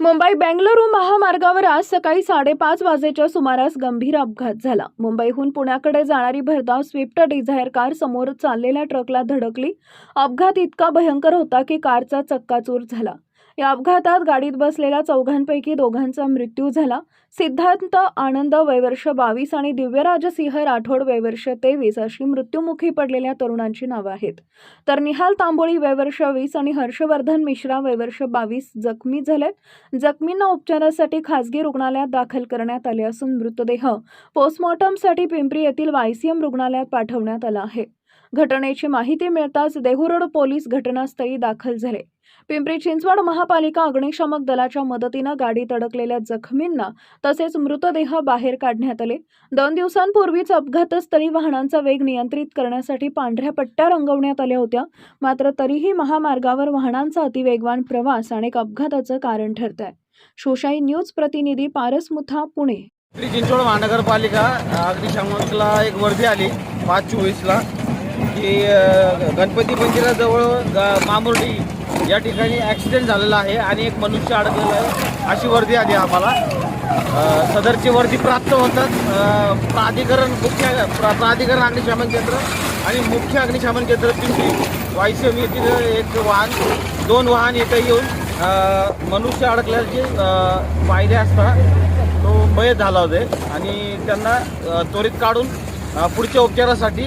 मुंबई बेंगलुरू महामार्गावर आज सकाळी साडेपाच वाजेच्या सुमारास गंभीर अपघात झाला. मुंबईहून पुण्याकडे जाणारी भरधाव स्विफ्ट डिझायर कार समोर चाललेल्या ट्रकला धडकली. अपघात इतका भयंकर होता की कारचा चक्काचूर झाला. या अपघातात गाडीत बसलेल्या चौघांपैकी दोघांचा मृत्यू झाला. सिद्धांत आनंद वयवर्ष बावीस आणि दिव्यराज सिंह राठोड वयवर्ष तेवीस अशी मृत्युमुखी पडलेल्या तरुणांची नावं आहेत. तर निहाल तांबोळी वयवर्ष वीस आणि हर्षवर्धन मिश्रा वयवर्ष बावीस जखमी झालेत. जखमींना उपचारासाठी खासगी रुग्णालयात दाखल करण्यात आले असून मृतदेह पोस्टमॉर्टमसाठी पिंपरी येथील वायसीएम रुग्णालयात पाठवण्यात आला आहे. घटनेची माहिती मिळताच देहुरोड पोलीस घटनास्थळी दाखल झाले. पिंपरी चिंचवड महापालिका अग्निशामक दलाच्या मदतीनं गाडीत अडकलेल्या जखमींना तसेच मृतदेह बाहेर काढण्यात आले. दोन दिवसांपूर्वीच अपघातस्थळी वाहनांचा वेग नियंत्रित करण्यासाठी पांढऱ्या पट्ट्या रंगवण्यात आल्या होत्या. मात्र तरीही महामार्गावर वाहनांचा अतिवेगवान प्रवास अनेक अपघाताचं कारण ठरत आहे शोशाई न्यूज प्रतिनिधी पारस मुथा पुणे. चिंचवड महानगरपालिका अग्निशामकला एक वर्दी आली पाच चोवीसला. की गणपती मंदिराजवळ ग- मामुर्डी या ठिकाणी ॲक्सिडेंट झालेला आहे आणि एक मनुष्य अडकलेला आहे. अशी वर्दी आली आम्हाला. सदरची वर्दी प्राप्त होतात प्राधिकरण मुख्य प्रा- प्राधिकरण अग्निशमन केंद्र आणि मुख्य अग्निशमन केंद्र पिंपरी वायसीएम येथील एक वाहन दोन वाहन येथे येऊन मनुष्य अडकल्याचे पाहिले असता तो मयत झाला होते. आणि त्यांना त्वरित काढून पुढच्या उपचारासाठी